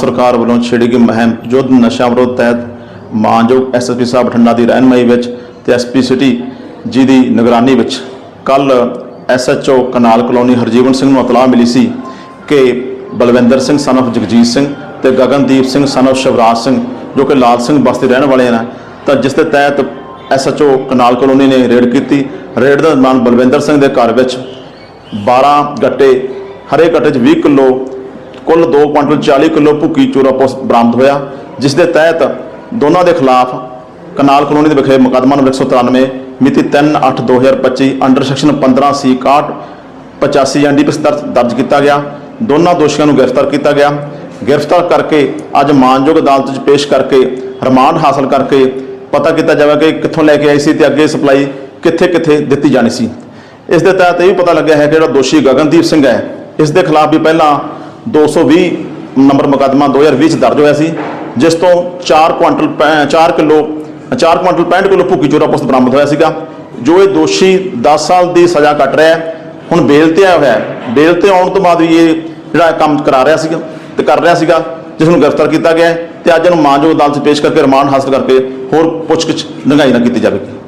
ਸਰਕਾਰ ਵੱਲੋਂ ਛੇੜੀ ਗਈ ਮੁਹਿੰਮ ਯੁੱਧ ਨਸ਼ਾ ਵਿਰੋਧ ਤਹਿਤ ਮਾਨਯੋਗ ਐਸਐਸਪੀ ਸਾਹਿਬ ਬਠਿੰਡਾ ਦੀ ਰਹਿਨਮਾਈ ਵਿੱਚ ਤੇ ਐਸਪੀ ਸਿਟੀ ਜੀ ਦੀ ਨਿਗਰਾਨੀ ਵਿੱਚ। ਕੱਲ SHO canal colony Harjeevan Singh ਨੂੰ ਇਤਲਾਹ ਮਿਲੀ ਸੀ ਕਿ ਬਲਵਿੰਦਰ ਸਿੰਘ ਸਨ of ਜਗਜੀਤ ਸਿੰਘ ਤੇ ਗਗਨਦੀਪ ਸਿੰਘ ਸਨ of ਸ਼ਿਵਰਾਜ ਸਿੰਘ, ਜੋ ਕਿ ਲਾਲ ਸਿੰਘ ਬਸਤੀ ਰਹਿਣ ਵਾਲੇ ਨੇ ਤਾਂ ਜਿਸ ਦੇ ਤਹਿਤ ਐਸਐਚਓ ਕਨਾਲ ਕਲੋਨੀ ਨੇ ਰੇਡ ਕੀਤੀ। ਰੇਡ ਦੇ ਦੌਰਾਨ ਬਲਵਿੰਦਰ ਸਿੰਘ ਦੇ ਘਰ ਵਿੱਚ 12 ਗੱਟੇ, ਹਰੇ ਗੱਟੇ 'ਚ 20 ਕਿਲੋ ਕੁੱਲ 2 ਕੁਇੰਟਲ 40 ਕਿਲੋ ਭੁੱਕੀ ਚੋਰਾ ਪੋਸ ਬਰਾਮਦ ਹੋਇਆ, ਜਿਸ ਦੇ ਤਹਿਤ ਦੋਨਾਂ ਦੇ ਖਿਲਾਫ ਕਨਾਲ ਕਲੋਨੀ ਦੇ ਵਿਖੇ ਮੁਕੱਦਮਾ ਨੰਬਰ 193 ਮਿਤੀ 3/8/2025 ਅੰਡਰ ਸੈਕਸ਼ਨ 15 ਸੀ 61 85 ਐਨਡੀਪੀਐਸ ਦਰਜ ਦਰਜ ਕੀਤਾ ਗਿਆ। ਦੋਨਾਂ ਦੋਸ਼ੀਆਂ ਨੂੰ ਗ੍ਰਿਫਤਾਰ ਕੀਤਾ ਗਿਆ। ਗ੍ਰਿਫਤਾਰ ਕਰਕੇ ਅੱਜ ਮਾਨਯੋਗ ਅਦਾਲਤ 'ਚ ਪੇਸ਼ ਕਰਕੇ ਰਿਮਾਂਡ ਹਾਸਲ ਕਰਕੇ ਪਤਾ ਕੀਤਾ ਜਾਵੇ ਕਿ ਕਿੱਥੋਂ ਲੈ ਕੇ ਆਈ ਸੀ ਤੇ ਅੱਗੇ ਸਪਲਾਈ ਕਿੱਥੇ-ਕਿੱਥੇ ਦਿੱਤੀ ਜਾਣੀ ਸੀ। ਇਸ ਦੇ ਤਹਿਤ ਇਹ ਵੀ ਪਤਾ ਲੱਗਿਆ ਹੈ ਕਿ ਜਿਹੜਾ ਦੋਸ਼ੀ ਗਗਨਦੀਪ ਸਿੰਘ ਹੈ, ਇਸ ਦੇ ਖਿਲਾਫ ਵੀ ਪਹਿਲਾਂ 220 ਨੰਬਰ ਮੁਕੱਦਮਾ 2020 ਚ ਦਰਜ ਹੋਇਆ ਸੀ, ਜਿਸ ਤੋਂ 4 ਕੁਇੰਟਲ 4 ਕਿਲੋ 4 ਕੁਇੰਟਲ 65 ਕਿਲੋ ਭੁੱਕੀ ਚੋਰਾ ਪੋਸਤ ਬਰਾਮਦ ਹੋਇਆ ਸੀਗਾ, ਜੋ ਇਹ ਦੋਸ਼ੀ 10 ਸਾਲ ਦੀ ਸਜ਼ਾ ਕੱਟ ਰਿਹਾ ਹੈ। ਹੁਣ ਬੇਲ ਤੇ ਆਇਆ ਹੋਇਆ ਹੈ। ਬੇਲ ਤੇ ਆਉਣ ਤੋਂ ਬਾਅਦ ਵੀ ਇਹ ਜਿਹੜਾ ਕੰਮ ਕਰਾ ਰਿਹਾ ਸੀਗਾ, ਤੇ ਕਰ ਰਿਹਾ ਸੀਗਾ, ਜਿਸ ਨੂੰ ਗ੍ਰਿਫਤਾਰ ਕੀਤਾ ਗਿਆ ਹੈ, ਤੇ ਅੱਜ ਇਹਨੂੰ ਮਾਨਯੋਗ ਅਦਾਲਤ 'ਚ ਪੇਸ਼ ਕਰਕੇ ਰਿਮਾਂਡ ਹਾਸਲ ਕਰਕੇ ਹੋਰ ਪੁੱਛਗਿੱਛ ਡੂੰਘਾਈ ਨਾਲ ਕੀਤੀ ਜਾਵੇਗੀ।